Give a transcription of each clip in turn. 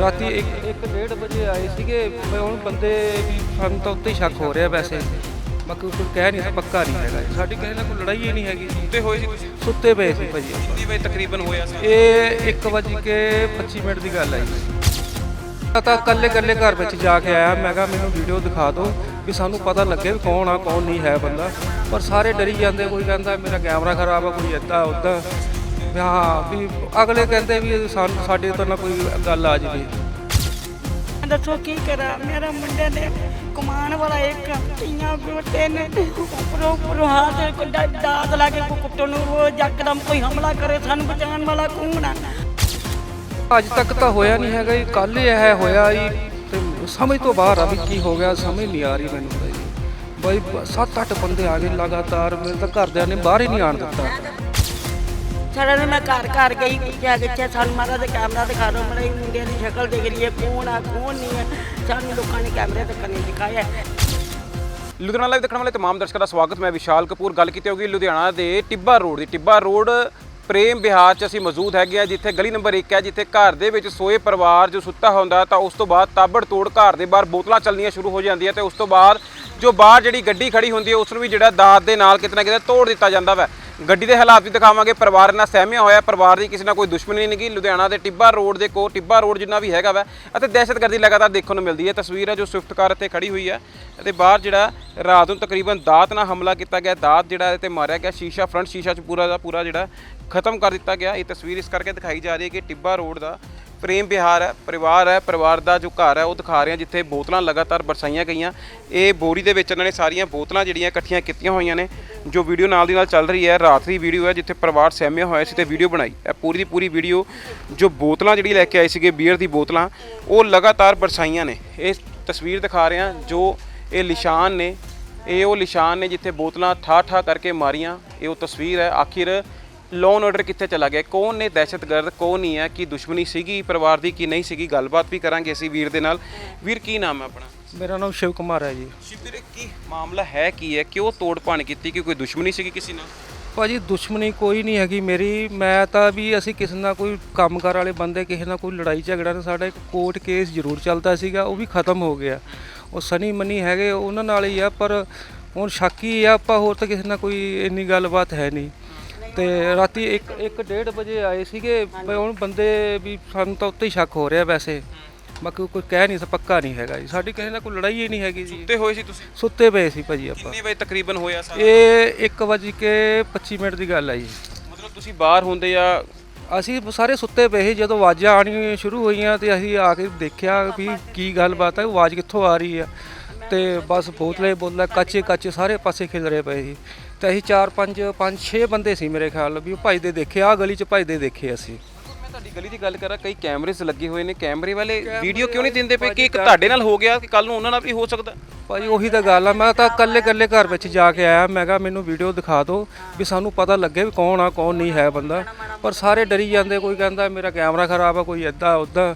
ਰਾਤੀ 1:30 ਵਜੇ ਆਏ ਸੀਗੇ ਮੈਂ ਹੁਣ ਬੰਦੇ ਵੀ ਸਾਨੂੰ ਤਾਂ ਉੱਤੇ ਹੀ ਸ਼ੱਕ ਹੋ ਰਿਹਾ ਵੈਸੇ। ਬਾਕੀ ਕੋਈ ਕਹਿ ਨਹੀਂ ਪੱਕਾ ਨਹੀਂ ਹੈਗਾ। ਜੀ। ਸਾਡੀ ਕਿਸੇ ਨਾਲ ਕੋਈ ਲੜਾਈ ਹੀ ਨਹੀਂ ਹੈਗੀ। ਜੀ ਤੇ ਹੋਏ ਸੀ ਸੁੱਤੇ ਪਏ ਸੀ ਭਾਜੀ। ਆਪਾਂ। ਕਿੰਨੀ ਵਜੇ ਤਕਰੀਬਨ ਹੋਇਆ ਸੀ? ਇਹ 1 ਵਜੇ ਕੇ 25 ਮਿੰਟ ਦੀ ਗੱਲ ਹੈ ਜੀ। ਮੈਂ ਤਾਂ ਕੱਲੇ ਕੱਲੇ ਘਰ ਵਿੱਚ ਜਾ ਕੇ ਆਇਆ। ਮੈਂ ਕਿਹਾ ਮੈਨੂੰ ਵੀਡੀਓ ਦਿਖਾ ਦਿਓ ਵੀ ਸਾਨੂੰ ਪਤਾ ਲੱਗੇ ਵੀ ਕੌਣ ਆ ਕੌਣ ਨਹੀਂ ਹੈ ਬੰਦਾ। ਪਰ ਸਾਰੇ ਡਰੀ ਜਾਂਦੇ। ਕੋਈ ਕਹਿੰਦਾ ਮੇਰਾ ਕੈਮਰਾ ਖਰਾਬ ਆ ਕੋਈ ਏਦਾਂ ਉੱਦਾਂ ਵੀ ਹਾਂ ਵੀ ਅਗਲੇ ਕਹਿੰਦੇ ਵੀ ਸਾਨੂੰ ਸਾਡੇ ਤੋਂ ਨਾ ਕੋਈ ਗੱਲ ਆ ਜਾਵੇ। ਦੱਸੋ ਕੀ ਕਰਾਂ? ਮੇਰਾ ਮੁੰਡੇ ਨੇ ਕਮਾਨ ਵਾਲਾ ਇੱਕ ਧੀਆਂ ਬੇਟੇ ਨੇ ਉੱਪਰੋਂ ਉੱਪਰੋਂ ਹੱਥ ਕੋਈ ਡਾ- ਦਾਤ ਲਾ ਕੇ ਕੁੱਟਣ ਨੂੰ ਉਹ ਯਕਦਮ ਕੋਈ ਹਮਲਾ ਕਰੇ ਸਾਨੂੰ ਬਚਾਉਣ ਵਾਲਾ ਕੌਣ ਆ? ਅੱਜ ਤੱਕ ਤਾਂ ਹੋਇਆ ਨਹੀਂ ਹੈਗਾ ਜੀ ਕੱਲ ਇਹ ਹੋਇਆ ਜੀ ਤੇ ਸਮਝ ਤੋਂ ਬਾਹਰ ਆ ਵੀ ਕੀ ਹੋ ਗਿਆ ਸਮਝ ਨਹੀਂ ਆ ਰਹੀ ਮੈਨੂੰ ਤਾਂ ਜੀ। ਬਈ 7-8 ਬੰਦੇ ਆ ਗਏ ਲਗਾਤਾਰ ਮੇਰੇ ਤਾਂ ਘਰਦਿਆਂ ਨੇ ਬਾਹਰ ਹੀ ਨਹੀਂ ਆਣ ਦਿੱਤਾ। ਸਾਡਾ ਨੇ ਮੈਂ ਘਰ ਘਰ ਗਈ ਪੁੱਛਿਆ ਕਿੱਥੇ ਸਾਨੂੰ ਮਾਰਾ ਦੇ ਕੈਮਰਾ ਦਿਖਾ ਦਿਓ ਮੇਰੇ ਮੁੰਡੇ ਦੀ ਸ਼ਕਲ ਦੇਖ ਲਈਏ ਕੌਣ ਆ ਕੌਣ ਨਹੀਂ ਹੈ ਸਾਨੂੰ ਲੋਕਾਂ ਨੇ ਕੈਮਰੇ ਤੱਕ ਨਹੀਂ ਦਿਖਾਇਆ ਲੁਧਿਆਣਾ ਲਾਈਵ ਦੇਖਣ ਵਾਲੇ तमाम ਦਰਸ਼ਕਾਂ ਦਾ ਸਵਾਗਤ ਮੈਂ ਵਿਸ਼ਾਲ ਕਪੂਰ ਗੱਲ ਕੀਤੀ ਹੋਗੀ ਲੁਧਿਆਣਾ ਦੇ ਟਿੱਬਾ ਰੋਡ ਦੀ ਟਿੱਬਾ ਰੋਡ ਪ੍ਰੇਮ ਵਿਹਾਰ 'ਚ ਅਸੀਂ ਮੌਜੂਦ ਹੈਗੇ ਆ ਜਿੱਥੇ ਗਲੀ ਨੰਬਰ 1 ਹੈ ਜਿੱਥੇ ਘਰ ਦੇ ਵਿੱਚ ਸੋਏ ਪਰਿਵਾਰ ਜੋ ਸੁੱਤਾ ਹੁੰਦਾ ਤਾਂ ਉਸ ਤੋਂ ਬਾਅਦ ਤਾਬੜ ਤੋੜ ਘਰ ਦੇ ਬਾਹਰ ਬੋਤਲਾਂ ਚੱਲਣੀਆਂ ਸ਼ੁਰੂ ਹੋ ਜਾਂਦੀਆਂ ਤੇ ਉਸ ਤੋਂ ਬਾਅਦ ਜੋ ਬਾਹਰ ਜਿਹੜੀ ਗੱਡੀ ਖੜੀ ਹੁੰਦੀ ਹੈ ਉਸ ਨੂੰ ਵੀ ਜਿਹੜਾ ਦਾਤ ਦੇ ਨਾਲ ਕਿਤੇ ਨਾ ਕਿਤੇ ਤੋੜ ਦਿੱਤਾ ਜਾਂਦਾ ਵਾ ਗੱਡੀ ਦੇ ਹਾਲਾਤ ਵੀ ਦਿਖਾਵਾਂਗੇ। ਪਰਿਵਾਰ ਨਾਲ ਸਹਿਮਿਆ ਹੋਇਆ। ਪਰਿਵਾਰ ਦੀ ਕਿਸੇ ਨਾਲ ਕੋਈ ਦੁਸ਼ਮਣੀ ਨਹੀਂ ਗੀ। ਲੁਧਿਆਣਾ ਦੇ ਟਿੱਬਾ ਰੋਡ ਦੇ ਕੋ ਟਿੱਬਾ ਰੋਡ ਜਿੰਨਾ ਵੀ ਹੈਗਾ ਵਾ, ਅਤੇ ਦਹਿਸ਼ਤਗਰਦੀ ਲਗਾਤਾਰ ਦੇਖਣ ਨੂੰ ਮਿਲਦੀ ਹੈ। ਤਸਵੀਰ ਹੈ ਜੋ ਸਵਿਫਟ ਕਾਰ ਇੱਥੇ ਖੜੀ ਹੋਈ ਹੈ ਅਤੇ ਬਾਹਰ ਜਿਹੜਾ ਰਾਤ ਨੂੰ ਤਕਰੀਬਨ ਦਾਤ ਨਾਲ ਹਮਲਾ ਕੀਤਾ ਗਿਆ। ਦਾਤ ਜਿਹੜਾ ਇੱਥੇ ਮਾਰਿਆ ਗਿਆ। ਸ਼ੀਸ਼ਾ ਫਰੰਟ, ਸ਼ੀਸ਼ਾ ਚ ਪੂਰਾ ਦਾ ਪੂਰਾ ਜਿਹੜਾ ਖਤਮ ਕਰ ਦਿੱਤਾ ਗਿਆ। ਇਹ ਤਸਵੀਰ ਇਸ ਕਰਕੇ ਦਿਖਾਈ ਜਾ ਰਹੀ ਹੈ ਕਿ ਟਿੱਬਾ ਰੋਡ ਦਾ ਪ੍ਰੇਮ ਵਿਹਾਰ ਹੈ, ਪਰਿਵਾਰ ਹੈ, ਪਰਿਵਾਰ ਦਾ ਜੋ ਘਰ ਹੈ, ਉਹ ਦਿਖਾ ਰਹੇ ਹਾਂ ਜਿੱਥੇ ਬੋਤਲਾਂ ਲਗਾਤਾਰ ਬਰਸਾਈਆਂ ਗਈਆਂ। ਇਹ ਬੋਰੀ ਦੇ ਵਿੱਚ ਇਹਨਾਂ ਨੇ ਸਾਰੀਆਂ ਬੋਤਲਾਂ ਜਿਹੜੀਆਂ ਇਕੱਠੀਆਂ ਕੀਤੀਆਂ ਹੋਈਆਂ ਨੇ, ਜੋ ਵੀਡੀਓ ਨਾਲ ਦੀ ਨਾਲ ਚੱਲ ਰਹੀ ਹੈ। ਰਾਤ ਦੀ ਵੀਡੀਓ ਹੈ ਜਿੱਥੇ ਪਰਿਵਾਰ ਸਹਿਮਿਆ ਹੋਇਆ ਸੀ ਤੇ ਵੀਡੀਓ ਬਣਾਈ। ਇਹ ਪੂਰੀ ਦੀ ਪੂਰੀ ਵੀਡੀਓ ਜੋ ਬੋਤਲਾਂ ਜਿਹੜੀ ਲੈ ਕੇ ਆਏ ਸੀਗੇ, ਬੀਅਰ ਦੀ ਬੋਤਲਾਂ, ਉਹ ਲਗਾਤਾਰ ਬਰਸਾਈਆਂ ਨੇ। ਇਹ ਤਸਵੀਰ ਦਿਖਾ ਰਹੇ ਹਾਂ ਜੋ ਇਹ ਨਿਸ਼ਾਨ ਨੇ। ਇਹ ਉਹ ਨਿਸ਼ਾਨ ਨੇ ਜਿੱਥੇ ਬੋਤਲਾਂ ਠਾ ਠਾ ਕਰਕੇ ਮਾਰੀਆਂ। ਇਹ ਉਹ ਤਸਵੀਰ ਹੈ। ਆਖਿਰ ਲੋਨ ਆਰਡਰ ਕਿੱਥੇ ਚਲਾ ਗਿਆ? ਕੌਣ ਨੇ ਦਹਿਸ਼ਤਗਰਦ ਕੌਣ ਨਹੀਂ ਹੈ? ਕੀ ਦੁਸ਼ਮਣੀ ਸੀਗੀ ਪਰਿਵਾਰ ਦੀ ਕੀ ਨਹੀਂ ਸੀਗੀ? ਗੱਲਬਾਤ ਵੀ ਕਰਾਂਗੇ ਅਸੀਂ ਵੀਰ ਦੇ ਨਾਲ। ਵੀਰ ਕੀ ਨਾਮ ਹੈ ਆਪਣਾ? ਮੇਰਾ ਨਾਮ ਸ਼ਿਵ ਕੁਮਾਰ ਹੈ ਜੀ। ਸ਼ਿਵਰ ਕੀ ਮਾਮਲਾ ਹੈ ਕੀ ਹੈ? ਕਿਉਂ ਤੋੜ ਭੰਨ ਕੀਤੀ? ਕਿ ਕੋਈ ਦੁਸ਼ਮਣੀ ਸੀਗੀ ਕਿਸੇ ਨਾਲ? ਭਾਜੀ ਦੁਸ਼ਮਣੀ ਕੋਈ ਨਹੀਂ ਹੈਗੀ ਮੇਰੀ। ਮੈਂ ਤਾਂ ਵੀ ਅਸੀਂ ਕਿਸੇ ਨਾਲ ਕੋਈ ਕੰਮਕਾਰ ਵਾਲੇ ਬੰਦੇ ਕਿਸੇ ਨਾਲ ਕੋਈ ਲੜਾਈ ਝਗੜਾ ਨਹੀਂ। ਸਾਡਾ ਇੱਕ ਕੋਰਟ ਕੇਸ ਜ਼ਰੂਰ ਚੱਲਦਾ ਸੀਗਾ ਉਹ ਵੀ ਖਤਮ ਹੋ ਗਿਆ। ਉਹ ਸਨੀ ਮਨੀ ਹੈਗੇ ਉਹਨਾਂ ਨਾਲ ਹੀ ਆ ਪਰ ਹੁਣ ਸ਼ੱਕੀ ਆ ਆਪਾਂ ਹੋਰ ਤਾਂ ਕਿਸੇ ਨਾਲ ਕੋਈ ਇੰਨੀ ਗੱਲਬਾਤ ਹੈ ਨਹੀਂ। ਤੇ ਰਾਤੀ 1 1:30 ਵਜੇ ਆਏ ਸੀਗੇ ਮੈਂ ਹੁਣ ਬੰਦੇ ਵੀ ਸਾਨੂੰ ਤਾਂ ਉੱਤੇ ਹੀ ਸ਼ੱਕ ਹੋ ਰਿਹਾ ਵੈਸੇ। ਬਾਕੀ ਕੋਈ ਕਹਿ ਨਹੀਂ ਪੱਕਾ ਨਹੀਂ ਹੈਗਾ ਜੀ। ਸਾਡੀ ਕਿਸੇ ਨਾਲ ਕੋਈ ਲੜਾਈ ਹੀ ਨਹੀਂ ਹੈਗੀ ਜੀ। ਤੇ ਹੋਏ ਸੀ ਤੁਸੀਂ? ਸੁੱਤੇ ਪਏ ਸੀ ਭਾਜੀ ਆਪਾਂ। ਕਿੰਨੇ ਵਜੇ ਤਕਰੀਬਨ ਹੋਇਆ ਸਾਰਾ? ਇਹ 1 ਵਜੇ ਕੇ 25 ਮਿੰਟ ਦੀ ਗੱਲ ਆ ਜੀ। ਮਤਲਬ ਤੁਸੀਂ ਬਾਹਰ ਹੁੰਦੇ ਆ? ਅਸੀਂ ਸਾਰੇ ਸੁੱਤੇ ਪਏ ਸੀ ਜਦੋਂ ਆਵਾਜ਼ਾਂ ਆਉਣੀਆਂ ਸ਼ੁਰੂ ਹੋਈਆਂ ਤੇ ਅਸੀਂ ਆ ਕੇ ਦੇਖਿਆ ਵੀ ਕੀ ਗੱਲਬਾਤ ਹੈ ਆਵਾਜ਼ ਕਿੱਥੋਂ ਆ ਰਹੀ ਆ। ਤੇ ਬਸ ਬੋਤਲੇ ਬੋਤਲੇ ਕੱਚੇ ਕੱਚੇ ਸਾਰੇ ਪਾਸੇ ਖਿਲਰੇ ਪਏ ਸੀ। ਤੇ ਅਸੀਂ 4 5 5 6 ਬੰਦੇ ਸੀ ਮੇਰੇ ਖਿਆਲ ਵੀ ਉਹ ਭੱਜਦੇ ਦੇਖੇ ਆ ਗਲੀ 'ਚ ਭੱਜਦੇ ਦੇਖੇ ਅਸੀਂ। ਮੈਂ ਤੁਹਾਡੀ ਗਲੀ ਦੀ ਗੱਲ ਕਰਾਂ ਕਈ ਕੈਮਰੇਸ ਲੱਗੇ ਹੋਏ ਨੇ। ਕੈਮਰੇ ਵਾਲੇ ਵੀਡੀਓ ਕਿਉਂ ਨਹੀਂ ਦਿੰਦੇ ਪਏ ਕਿ ਇੱਕ ਤੁਹਾਡੇ ਨਾਲ ਹੋ ਗਿਆ ਕਿ ਕੱਲ ਨੂੰ ਉਹਨਾਂ ਨਾਲ ਵੀ ਹੋ ਸਕਦਾ? ਭਾਜੀ ਉਹੀ ਤਾਂ ਗੱਲ ਆ ਮੈਂ ਤਾਂ ਕੱਲੇ ਕੱਲੇ ਘਰ ਵਿੱਚ ਜਾ ਕੇ ਆਇਆ ਮੈਂ ਕਿਹਾ ਮੈਨੂੰ ਵੀਡੀਓ ਦਿਖਾ ਦਿਓ ਵੀ ਸਾਨੂੰ ਪਤਾ ਲੱਗੇ ਵੀ ਕੌਣ ਆ ਕੌਣ ਨਹੀਂ ਹੈ ਬੰਦਾ। ਪਰ ਸਾਰੇ ਡਰੀ ਜਾਂਦੇ ਕੋਈ ਕਹਿੰਦਾ ਮੇਰਾ ਕੈਮਰਾ ਖਰਾਬ ਆ ਕੋਈ ਏਦਾਂ ਉਦਾਂ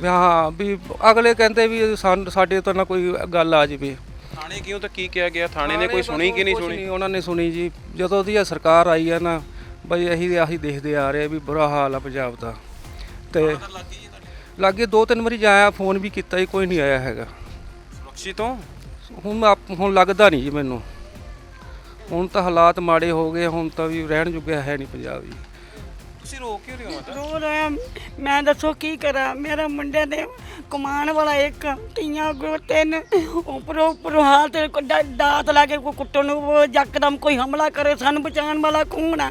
ਵੀ ਹਾਂ ਵੀ ਅਗਲੇ ਕਹਿੰਦੇ ਵੀ ਸਾਨੂੰ ਸਾਡੇ ਤੋਂ ਨਾ ਕੋਈ ਗੱਲ ਆ ਜਾਵੇ। ਥਾਣੇ ਕਿਉਂ ਤਾਂ ਕੀ ਕਿਹਾ ਗਿਆ? ਥਾਣੇ ਨੇ ਕੋਈ ਸੁਣੀ ਕਿ ਨਹੀਂ ਕੁਛ ਸੁਣੀ? ਉਹਨਾਂ ਨੇ ਸੁਣੀ ਜੀ। ਜਦੋਂ ਦੀ ਇਹ ਸਰਕਾਰ ਆਈ ਆ ਨਾ ਬਈ ਅਸੀਂ ਆਹੀ ਦੇਖਦੇ ਆ ਰਹੇ ਵੀ ਬੁਰਾ ਹਾਲ ਆ ਪੰਜਾਬ ਦਾ। ਤੇ ਲਾਗੇ ਦੋ ਤਿੰਨ ਵਾਰੀ ਜਾਇਆ ਫੋਨ ਵੀ ਕੀਤਾ ਜੀ ਕੋਈ ਨਹੀਂ ਆਇਆ ਹੈਗਾ। ਸੁਰੱਖਿਅਤ ਤੋਂ ਹੁਣ ਆਪ- ਹੁਣ ਲੱਗਦਾ ਨਹੀਂ ਜੀ ਮੈਨੂੰ। ਹੁਣ ਤਾਂ ਹਾਲਾਤ ਮਾੜੇ ਹੋ ਗਏ ਹੁਣ ਤਾਂ ਵੀ ਰਹਿਣ ਜੁਗਾ ਹੈ ਨਹੀਂ ਪੰਜਾਬ ਜੀ। ਤੁਸੀਂ ਰੋ ਕਿਉਂ ਰਹੇ ਹੋ ਮਾਤਾ? ਰੋ ਰਿਹਾ ਮੈਂ ਦੱਸੋ ਕੀ ਕਰਾਂ? ਮੇਰਾ ਮੁੰਡੇ ਨੇ ਕਮਾਨ ਵਾਲਾ ਇੱਕ ਧੀਆਂ ਕੋ ਤਿੰਨ ਉੱਪਰੋਂ ਉੱਪਰੋਂ ਹੱਥ ਕੋਈ ਡਾ- ਦਾਤ ਲਾ ਕੇ ਕੋਈ ਕੁੱਟਣ ਨੂੰ ਯਕਦਮ ਕੋਈ ਹਮਲਾ ਕਰੇ, ਸਾਨੂੰ ਬਚਾਉਣ ਵਾਲਾ ਕੌਣ ਆ?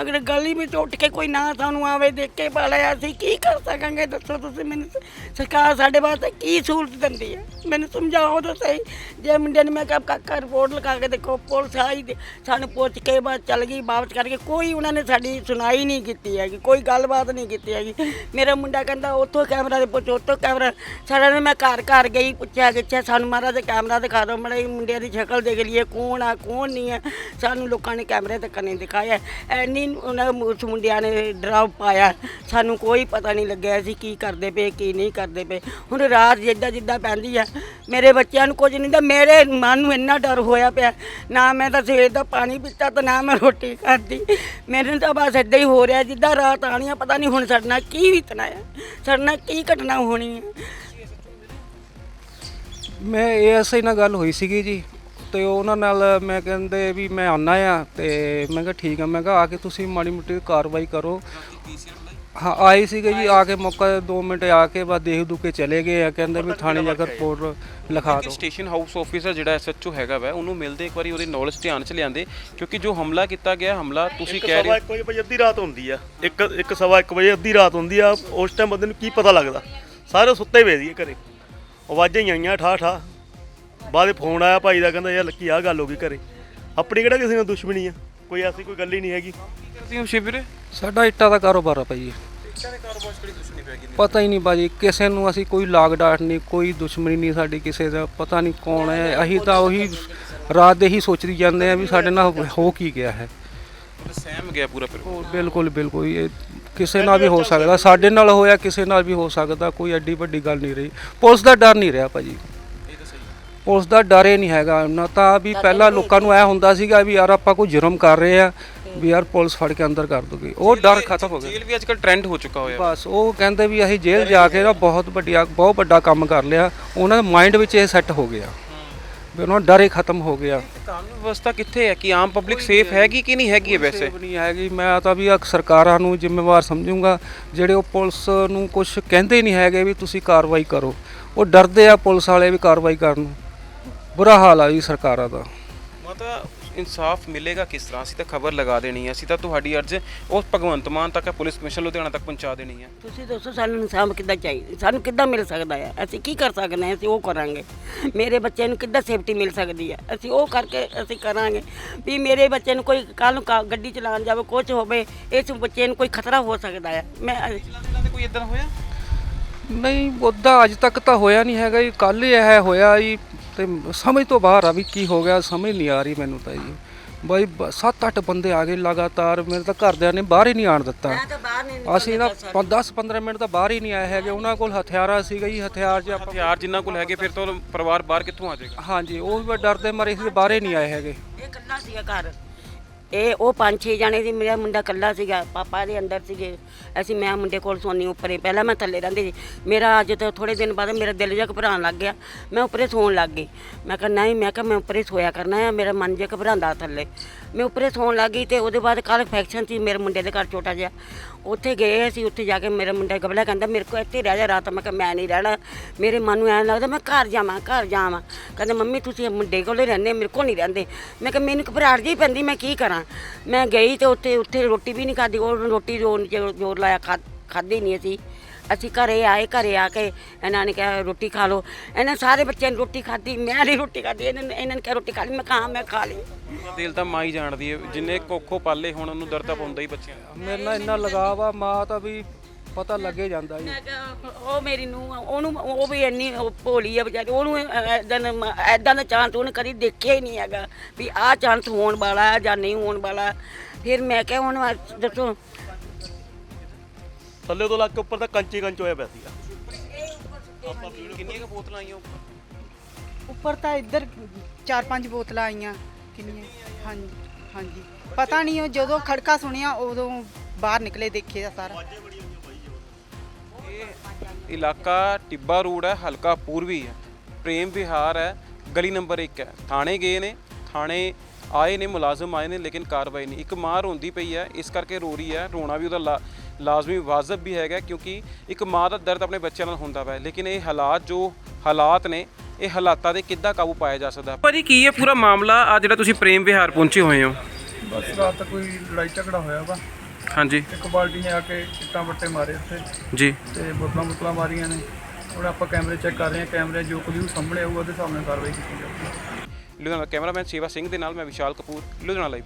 ਅਗਰ ਗਲੀ ਵਿੱਚ ਉੱਠ ਕੇ ਕੋਈ ਨਾ ਸਾਨੂੰ ਆਵੇ, ਦੇਖ ਕੇ ਪਾਲਿਆ, ਅਸੀਂ ਕੀ ਕਰ ਸਕਾਂਗੇ? ਦੱਸੋ ਤੁਸੀਂ ਮੈਨੂੰ ਸਰਕਾਰ ਸਾਡੇ ਵਾਸਤੇ ਕੀ ਸਹੂਲਤ ਦਿੰਦੀ ਹੈ? ਮੈਨੂੰ ਸਮਝਾਓ ਤਾਂ ਸਹੀ। ਜੇ ਮੁੰਡੇ ਨੇ ਮੈਂ ਕਿਹਾ, ਕਾਕਾ ਰਿਪੋਰਟ ਲਗਾ ਕੇ ਦੇਖੋ, ਪੁਲਿਸ ਆਈ ਸਾਨੂੰ ਪੁੱਛ ਕੇ ਬਾਅਦ ਚੱਲ ਗਈ, ਵਾਪਸ ਕਰਕੇ ਕੋਈ ਉਹਨਾਂ ਨੇ ਸਾਡੀ ਸੁਣਾਈ ਨਹੀਂ ਕੀਤੀ। ਹੈਗੀ, ਕੋਈ ਗੱਲਬਾਤ ਨਹੀਂ ਕੀਤੀ ਹੈਗੀ। ਮੇਰਾ ਮੁੰਡਾ ਕਹਿੰਦਾ, ਉੱਥੋਂ ਕੈਮਰਾ ਦੇ ਪੁੱਛੋ, ਉੱਥੋਂ ਕੈਮਰਾ ਸਾਰਿਆਂ ਨੇ ਮੈਂ ਘਰ ਘਰ ਗਈ, ਪੁੱਛਿਆ ਕਿੱਥੇ ਸਾਨੂੰ ਮਹਾਰਾਜ ਕੈਮਰਾ ਦਿਖਾ ਦਿਓ ਮੜੇ ਮੁੰਡਿਆਂ ਦੀ ਸ਼ਕਲ ਦੇਖ ਲਈਏ, ਕੌਣ ਆ, ਕੌਣ ਨਹੀਂ ਹੈ ਸਾਨੂੰ ਲੋਕਾਂ ਨੇ ਕੈਮਰੇ ਤੱਕ ਨਹੀਂ ਦਿਖਾਇਆ। ਐਨੀ ਉਹਨਾਂ ਉਸ ਮੁੰਡਿਆਂ ਨੇ ਡਰਾਵ ਪਾਇਆ। ਸਾਨੂੰ ਕੋਈ ਪਤਾ ਨਹੀਂ ਲੱਗਿਆ ਸੀ ਕੀ ਕਰਦੇ ਪਏ, ਕੀ ਨਹੀਂ ਕਰਦੇ ਪਏ। ਹੁਣ ਰਾਤ ਜਿੱਦਾਂ ਜਿੱਦਾਂ ਪੈਂਦੀ ਆ, ਮੇਰੇ ਬੱਚਿਆਂ ਨੂੰ ਕੁਝ ਨਹੀਂ ਤਾਂ ਮੇਰੇ ਮਨ ਨੂੰ ਇੰਨਾ ਡਰ ਹੋਇਆ ਪਿਆ। ਨਾ ਮੈਂ ਤਾਂ ਸਵੇਰ ਦਾ ਪਾਣੀ ਪੀਤਾ ਤੇ ਨਾ ਮੈਂ ਰੋਟੀ ਖਾਧੀ। ਮੈਨੂੰ ਤਾਂ ਬਸ ਏਦਾਂ ਹੀ ਹੋ ਰਿਹਾ ਜਿੱਦਾਂ ਅੱਧਾ ਰਾਤ ਆਣੀ ਪਤਾ ਨਹੀਂ ਹੁਣ ਸਾਡੇ ਨਾਲ ਕੀ ਬੀਤਣਾ ਹੈ ਸਾਡੇ ਨਾਲ ਕੀ ਘਟਨਾ ਹੋਣੀ ਹੈ ਮੈਂ ਏਐਸਆਈ ਨਾਲ ਗੱਲ ਹੋਈ ਸੀਗੀ ਜੀ, ਤੇ ਉਹਨਾਂ ਨਾਲ ਮੈਂ ਕਹਿੰਦੇ ਵੀ ਮੈਂ ਆਉਣਾ ਆ, ਤੇ ਮੈਂ ਕਿਹਾ ਠੀਕ ਆ, ਮੈਂ ਕਿਹਾ ਆ ਕੇ ਤੁਸੀਂ ਮਾੜੀ ਮੋਟੀ ਕਾਰਵਾਈ ਕਰੋ। ਹਾਂ ਆਏ ਸੀਗੇ ਜੀ ਆ ਕੇ ਮੌਕਾ 2 ਮਿੰਟ ਆ ਕੇ ਬਾਅਦ ਦੇਖ ਦੂ ਕੇ ਚਲੇ ਗਏ ਆ ਕਹਿੰਦੇ ਵੀ ਥਾਣੇ ਜਾ ਕੇ ਰਿਪੋਰਟ ਲਿਖਾ ਕਿ ਦਿਓ। ਸਟੇਸ਼ਨ ਹਾਊਸ ਆਫੀਸਰ ਜਿਹੜਾ ਐਸਐਚਓ ਹੈਗਾ ਵਾ ਉਹਨੂੰ ਮਿਲਦੇ ਇੱਕ ਵਾਰੀ ਉਹਦੀ ਨੌਲੇਜ ਧਿਆਨ ਚ ਲਿਆਂਦੇ ਕਿਉਂਕਿ ਜੋ ਹਮਲਾ ਕੀਤਾ ਗਿਆ ਹਮਲਾ ਤੁਸੀਂ ਇੱਕ ਕਹਿ ਸਵਾ ਰਹੇ ਇੱਕ ਵਜੇ ਭਾਜੀ ਅੱਧੀ ਰਾਤ ਹੁੰਦੀ ਆ। ਇੱਕ ਇੱਕ ਸਵਾ ਇੱਕ ਵਜੇ ਅੱਧੀ ਰਾਤ ਹੁੰਦੀ ਆ ਉਸ ਟਾਈਮ ਬੰਦੇ ਨੂੰ ਕੀ ਪਤਾ ਲੱਗਦਾ? ਸਾਰੇ ਸੁੱਤੇ ਪਏ ਸੀ ਘਰੇ। ਆਵਾਜ਼ਾਂ ਹੀ ਆਈਆਂ ਠਾ ਠਾ ਬਾਅਦ ਫੋਨ ਆਇਆ ਭਾਈ ਦਾ ਕਹਿੰਦਾ ਯਾਰ ਲੱਕੀ ਆ ਗੱਲ ਹੋ ਗਈ ਘਰੇ। ਆਪਣੀ ਕਿਹੜਾ ਕਿਸੇ ਨਾਲ ਦੁਸ਼ਮਣੀ ਆ? ਕੋਈ ਐਸੀ ਕੋਈ ਗੱਲ ਹੀ ਨਹੀਂ ਹੈਗੀ। ਕੀ ਕਰਦੇ ਹੋ ਸ਼ਿਵਰੇ ਸਾਡਾ ਇੱਟਾਂ ਦਾ ਕਾਰੋਬਾਰ ਆ ਭਾਈ ਇੱਟਾਂ ਦੇ ਕਾਰੋਬਾਰ 'ਚ ਕਿਹੜੀ ਦੁਸ਼ਮਣੀ ਪੈ ਗਈ ਪਤਾ ਹੀ ਨਹੀਂ ਬਾਜੀ ਕਿਸੇ ਨੂੰ ਅਸੀਂ ਕੋਈ ਲਾਗ ਡਾਟ ਨਹੀਂ ਕੋਈ ਦੁਸ਼ਮਣੀ ਨਹੀਂ ਸਾਡੀ ਕਿਸੇ ਦਾ ਪਤਾ ਨਹੀਂ ਕੌਣ ਹੈ। ਅਸੀਂ ਤਾਂ ਉਹੀ ਰਾਤ ਦੇ ਹੀ ਸੋਚਦੀ ਜਾਂਦੇ ਆ ਵੀ ਸਾਡੇ ਨਾਲ ਹੋ ਕੀ ਗਿਆ ਹੈ। ਸਹਿਮ ਗਿਆ ਪੂਰਾ ਫਿਰ। ਉਹ ਬਿਲਕੁਲ ਬਿਲਕੁਲ ਇਹ ਕਿਸੇ ਨਾਲ ਵੀ ਹੋ ਸਕਦਾ ਸਾਡੇ ਨਾਲ ਹੋਇਆ ਕਿਸੇ ਨਾਲ ਵੀ ਹੋ ਸਕਦਾ ਕੋਈ ਐਡੀ ਵੱਡੀ ਗੱਲ ਨਹੀਂ ਰਹੀ। ਪੁਲਿਸ ਦਾ ਡਰ ਨਹੀਂ ਰਿਹਾ ਭਾਜੀ। ਇਹ ਤਾਂ ਸਹੀ ਪੁਲਿਸ ਦਾ ਡਰ ਹੀ ਨਹੀਂ ਹੈਗਾ। ਨਾ ਤਾਂ ਵੀ ਪਹਿਲਾਂ ਲੋਕਾਂ ਨੂੰ ਐ ਹੁੰਦਾ ਸੀਗਾ ਵੀ ਯਾਰ ਆਪਾਂ ਕੋਈ ਜੁਰਮ ਕਰ ਰਹੇ ਆ ਵੀ ਯਾਰ ਪੁਲਿਸ ਫੜ ਕੇ ਅੰਦਰ ਕਰ ਦੂਗੀ ਉਹ ਡਰ ਖਤਮ ਹੋ ਗਿਆ। ਜੇਲ੍ਹ ਵੀ ਅੱਜਕੱਲ ਟ੍ਰੈਂਡ ਹੋ ਚੁੱਕਾ ਹੋਇਆ। ਬਸ ਉਹ ਕਹਿੰਦੇ ਵੀ ਅਸੀਂ ਜੇਲ੍ਹ ਜਾ ਕੇ ਨਾ ਬਹੁਤ ਵੱਡੀਆ ਬਹੁਤ ਵੱਡਾ ਕੰਮ ਕਰ ਲਿਆ। ਉਹਨਾਂ ਦੇ ਮਾਈਂਡ ਵਿੱਚ ਇਹ ਸੈੱਟ ਹੋ ਗਿਆ। ਵੀ ਉਹਨਾਂ ਦਾ ਡਰ ਹੀ ਖਤਮ ਹੋ ਗਿਆ। ਕਾਨੂੰਨ ਵਿਵਸਥਾ ਕਿੱਥੇ ਹੈ? ਕਿ ਆਮ ਪਬਲਿਕ ਸੇਫ ਹੈਗੀ ਕਿ ਨਹੀਂ ਹੈਗੀ ਹੈ ਵੈਸੇ? ਨਹੀਂ ਹੈਗੀ। ਮੈਂ ਤਾਂ ਵੀ ਆ ਸਰਕਾਰਾਂ ਨੂੰ ਜ਼ਿੰਮੇਵਾਰ ਸਮਝੂੰਗਾ। ਜਿਹੜੇ ਉਹ ਪੁਲਿਸ ਨੂੰ ਕੁਝ ਕਹਿੰਦੇ ਨਹੀਂ ਹੈਗੇ ਵੀ ਤੁਸੀਂ ਕਾਰਵਾਈ ਕਰੋ। ਉਹ ਡਰਦੇ ਆ ਪੁਲਿਸ ਵਾਲੇ ਵੀ ਕਾਰਵਾਈ ਕਰਨ ਨੂੰ। ਬੁਰਾ ਹਾਲ ਆ ਜੀ ਸਰਕਾਰਾਂ ਦਾ। ਇਨਸਾਫ ਮਿਲੇਗਾ ਕਿਸ ਤਰ੍ਹਾਂ? ਅਸੀਂ ਤਾਂ ਖਬਰ ਲਗਾ ਦੇਣੀ ਹੈ। ਅਸੀਂ ਤਾਂ ਤੁਹਾਡੀ ਅਰਜ਼ ਉਸ ਭਗਵੰਤ ਮਾਨ ਤੱਕ ਪੁਲਿਸ ਕਮਿਸ਼ਨ ਲੁਧਿਆਣਾ ਤੱਕ ਪਹੁੰਚਾ ਦੇਣੀ ਹੈ। ਤੁਸੀਂ ਦੱਸੋ ਸਾਨੂੰ ਇਨਸਾਫ ਕਿੱਦਾਂ ਚਾਹੀਦਾ? ਸਾਨੂੰ ਕਿੱਦਾਂ ਮਿਲ ਸਕਦਾ ਹੈ? ਅਸੀਂ ਕੀ ਕਰ ਸਕਦੇ ਹਾਂ? ਅਸੀਂ ਉਹ ਕਰਾਂਗੇ। ਮੇਰੇ ਬੱਚੇ ਨੂੰ ਕਿੱਦਾਂ ਸੇਫਟੀ ਮਿਲ ਸਕਦੀ ਹੈ? ਅਸੀਂ ਉਹ ਕਰਕੇ ਅਸੀਂ ਕਰਾਂਗੇ ਵੀ ਮੇਰੇ ਬੱਚੇ ਨੂੰ ਕੋਈ ਕੱਲ ਨੂੰ ਕਾ- ਗੱਡੀ ਚਲਾਉਣ ਜਾਵੇ ਕੁਝ ਹੋਵੇ ਇਸ ਬੱਚੇ ਨੂੰ ਕੋਈ ਖਤਰਾ ਹੋ ਸਕਦਾ ਹੈ? ਮੈਂ ਚਲਾਉਂਦੇ ਕੋਈ ਇਦਾਂ ਹੋਇਆ? ਨਹੀਂ ਉੱਦਾਂ ਅੱਜ ਤੱਕ ਤਾਂ ਹੋਇਆ ਨਹੀਂ ਹੈਗਾ ਜੀ। ਕੱਲ ਹੀ ਇਹ ਹੋਇਆ ਜੀ। ਤੇ ਸਮਝ ਤੋਂ ਬਾਹਰ ਆ ਵੀ ਕੀ ਹੋ ਗਿਆ ਸਮਝ ਨਹੀਂ ਆ ਰਹੀ ਮੈਨੂੰ ਤਾਂ ਜੀ। ਬਾਈ 7-8 ਬੰਦੇ ਆ ਗਏ ਲਗਾਤਾਰ ਮੇਰੇ ਤਾਂ ਘਰਦਿਆਂ ਨੇ ਬਾਹਰ ਹੀ ਨਹੀਂ ਆਣ ਦਿੱਤਾ। ਤਾਂ ਬਾਹਰ ਨਹੀਂ ਅਸੀਂ ਨਾ 10-15 ਮਿੰਟ ਤਾਂ ਬਾਹਰ ਹੀ ਨਹੀਂ ਆਏ ਹੈਗੇ। ਉਹਨਾਂ ਕੋਲ ਹਥਿਆਰਾਂ ਸੀਗਾ ਜੀ ਹਥਿਆਰ ਜੇ ਆਪਾਂ ਹਥਿਆਰ ਜਿੰਨਾ ਕੋਲ ਹੈਗੇ ਫਿਰ ਤਾਂ ਪਰਿਵਾਰ ਬਾਹਰ ਕਿੱਥੋਂ ਆ ਜਾਏਗਾ? ਹਾਂਜੀ ਉਹ ਵੀ ਡਰਦੇ ਮਾਰੇ ਸੀ ਬਾਹਰ ਹੀ ਨਹੀਂ ਆਏ ਹੈਗੇ। ਇਹ ਕੱਲਾ ਸੀਗਾ ਘਰ। ਇਹ ਉਹ ਪੰਜ ਛੇ ਜਾਣੇ ਸੀ, ਮੇਰਾ ਮੁੰਡਾ ਕੱਲਾ ਸੀਗਾ, ਪਾਪਾ ਦੇ ਅੰਦਰ ਸੀਗੇ। ਅਸੀਂ ਮੈਂ ਮੁੰਡੇ ਕੋਲ ਸੌਂਦੀ ਉੱਪਰੇ, ਪਹਿਲਾਂ ਮੈਂ ਥੱਲੇ ਰਹਿੰਦੀ ਸੀ। ਮੇਰਾ ਅੱਜ ਤੋਂ ਥੋੜੇ ਦਿਨ ਬਾਅਦ ਮੇਰਾ ਦਿਲ ਜਿਹਾ ਘਬਰਾਉਣ ਲੱਗ ਗਿਆ। ਮੈਂ ਉੱਪਰੇ ਸੌਣ ਲੱਗ ਗਈ। ਮੈਂ ਕਿਹਾ, ਨਹੀਂ, ਮੈਂ ਕਿਹਾ ਮੈਂ ਉੱਪਰੇ ਸੋਇਆ ਕਰਨਾ ਹੈ ਮੇਰਾ ਮਨ ਜਿਹਾ ਘਬਰਾਉਂਦਾ ਥੱਲੇ। ਮੈਂ ਉੱਪਰੇ ਸੌਣ ਲੱਗ ਗਈ ਤੇ ਉਹਦੇ ਬਾਅਦ ਕੱਲ ਫੈਕਸ਼ਨ ਸੀ, ਮੇਰੇ ਮੁੰਡੇ ਦੇ ਘਰ ਛੋਟਾ ਜਿਹਾ। ਉੱਥੇ ਗਏ ਅਸੀਂ, ਉੱਥੇ ਜਾ ਕੇ ਮੇਰਾ ਮੁੰਡਾ ਗਬਲਾ ਕਹਿੰਦਾ, ਮੇਰੇ ਕੋਲ ਇੱਥੇ ਰਹਿ ਜਾ ਰਾਤ। ਮੈਂ ਕਿਹਾ, ਮੈਂ ਨਹੀਂ ਰਹਿਣਾ। ਮੇਰੇ ਮਨ ਨੂੰ ਐਂ ਲੱਗਦਾ, ਮੈਂ ਘਰ ਜਾਵਾਂ ਘਰ ਜਾਵਾਂ। ਕਹਿੰਦਾ, ਮੰਮੀ, ਤੁਸੀਂ ਮੁੰਡੇ ਕੋਲੇ ਰਹਿੰਦੇ, ਮੇਰੇ ਕੋਲ ਨਹੀਂ ਰਹਿੰਦੇ। ਮੈਂ ਕਿਹਾ, ਮੈਨੂੰ ਘਬਰਾਹਟ ਜਿਹੀ ਪੈਂਦੀ, ਮੈਂ ਕੀ ਕਰਾਂ? ਮੈਂ ਗਈ ਤੇ ਉੱਥੇ ਉੱਥੇ ਰੋਟੀ ਵੀ ਨਹੀਂ ਖਾਦੀ ਉਹ ਰੋਟੀ ਜੋਰ ਜੋਰ ਲਾਇਆ ਖਾ ਖਾਧੀ ਨਹੀਂ ਅਸੀਂ। ਅਸੀਂ ਘਰੇ ਆਏ ਘਰੇ ਆ ਕੇ ਇਹਨਾਂ ਨੇ ਕਿਹਾ ਰੋਟੀ ਖਾ ਲਓ। ਇਹਨਾਂ ਸਾਰੇ ਬੱਚਿਆਂ ਨੇ ਰੋਟੀ ਖਾਧੀ ਮੈਂ ਨਹੀਂ ਰੋਟੀ ਖਾਧੀ ਇਹਨਾਂ ਨੇ ਇਹਨਾਂ ਨੇ ਕਿਹਾ ਰੋਟੀ ਖਾ ਲਈ ਮੈਂ ਕਹਾ ਮੈਂ ਖਾ ਲਈ। ਦਿਲ ਤਾਂ ਮਾਂ ਹੀ ਜਾਣਦੀ ਹੈ ਜਿੰਨੇ ਕੋਖੋ ਪਾਲੇ ਹੁਣ ਉਹਨੂੰ ਦਰਦ ਤਾਂ ਪਾਉਂਦਾ ਹੀ ਬੱਚਿਆਂ ਨੂੰ ਮੇਰੇ ਨਾਲ ਇੰਨਾ ਲਗਾਵ ਆ ਮਾਂ ਤਾਂ ਵੀ ਪਤਾ ਲੱਗੇ ਜਾਂਦਾ ਜੀ। ਮੈਂ ਕਿਹਾ, ਉਹ ਮੇਰੀ ਨੂੰ ਉਹਨੂੰ ਉਹ ਵੀ ਇੰਨੀ ਉਹ ਭੋਲੀ ਆ ਵਿਚਾਰੀ ਉਹਨੂੰ ਐਦਾਂ ਐਦਾਂ ਦਾ ਚਾਂਸ ਉਹਨੇ ਕਦੀ ਦੇਖਿਆ ਹੀ ਨਹੀਂ ਹੈਗਾ ਵੀ ਆਹ ਚਾਂਸ ਹੋਣ ਵਾਲਾ ਹੈ ਜਾਂ ਨਹੀਂ ਹੋਣ ਵਾਲਾ। ਫਿਰ ਮੈਂ ਕਿਹਾ ਹੁਣ ਦੱਸੋ। ਥੱਲੇ ਤੋਂ ਲੱਗ ਕੇ ਉੱਪਰ ਤਾਂ ਕੰਚੀ ਕੰਚ ਹੋਇਆ ਪਿਆ ਸੀਗਾ। ਕਿੰਨੀਆਂ ਕੁ ਬੋਤਲਾਂ ਆਈਆਂ ਉੱਪਰ? ਤਾਂ ਇੱਧਰ ਚਾਰ ਪੰਜ ਬੋਤਲਾਂ ਆਈਆਂ ਕਿੰਨੀਆਂ? ਹਾਂਜੀ ਹਾਂਜੀ। ਪਤਾ ਨਹੀਂ ਉਹ ਜਦੋਂ ਖੜਕਾ ਸੁਣਿਆ ਉਦੋਂ ਬਾਹਰ ਨਿਕਲੇ ਦੇਖਿਆ ਸਾਰਾ। ਇਲਾਕਾ ਟਿੱਬਾ ਰੋਡ ਹੈ, ਹਲਕਾ ਪੂਰਬੀ ਹੈ। ਪ੍ਰੇਮ ਵਿਹਾਰ ਹੈ, ਗਲੀ ਨੰਬਰ 1 ਹੈ। ਥਾਣੇ ਗਏ ਨੇ, ਥਾਣੇ ਆਏ ਨੇ, ਮੁਲਾਜ਼ਮ ਆਏ ਨੇ, ਲੇਕਿਨ ਕਾਰਵਾਈ ਨਹੀਂ। ਇੱਕ ਮਾਂ ਰੋਂਦੀ ਪਈ ਹੈ, ਇਸ ਕਰਕੇ ਰੋ ਰਹੀ ਹੈ। ਰੋਣਾ ਵੀ ਉਹਦਾ ਲਾ- ਲਾਜ਼ਮੀ ਵਾਜਬ ਵੀ ਹੈਗਾ, ਕਿਉਂਕਿ ਇੱਕ ਮਾਂ ਦਾ ਦਰਦ ਆਪਣੇ ਬੱਚਿਆਂ ਨਾਲ ਹੁੰਦਾ ਵਾ ਲੇਕਿਨ ਇਹ ਹਾਲਾਤ, ਜੋ ਹਾਲਾਤ ਨੇ, ਇਹ ਹਾਲਾਤਾਂ ਦੇ ਕਿੱਦਾਂ ਕਾਬੂ ਪਾਇਆ ਜਾ ਸਕਦਾ? ਭਾਜੀ ਕੀ ਹੈ ਪੂਰਾ ਮਾਮਲਾ ਆ ਜਿਹੜਾ ਤੁਸੀਂ ਪ੍ਰੇਮ ਵਿਹਾਰ ਪਹੁੰਚੇ ਹੋਏ ਹੋ? ਬਸ ਰਾਤ ਕੋਈ ਲੜਾਈ ਝਗੜਾ ਹੋਇਆ ਵਾ। ਹਾਂਜੀ। ਇੱਕ ਬਾਲਟੀ ਨੇ ਆ ਕੇ ਇੱਟਾਂ ਬੱਟੇ ਮਾਰੇ ਉੱਥੇ। ਜੀ। ਤੇ ਬੋਤਲਾਂ ਬੋਤਲਾਂ ਮਾਰੀਆਂ ਨੇ। ਹੁਣ ਆਪਾਂ ਕੈਮਰੇ ਚੈੱਕ ਕਰ ਰਹੇ ਹਾਂ। ਕੈਮਰੇ ਜੋ ਕੁਝ ਵੀ ਸਾਹਮਣੇ ਆਊਗਾ ਉਹਦੇ ਹਿਸਾਬ ਨਾਲ ਕਾਰਵਾਈ ਕੀਤੀ ਜਾਊਗੀ। ਲੁਧਿਆਣਾ ਕੈਮਰਾਮੈਨ ਸੇਵਾ ਸਿੰਘ ਦੇ ਨਾਲ ਮੈਂ ਵਿਸ਼ਾਲ ਕਪੂਰ ਲੁਧਿਆਣਾ ਲਾਈਵ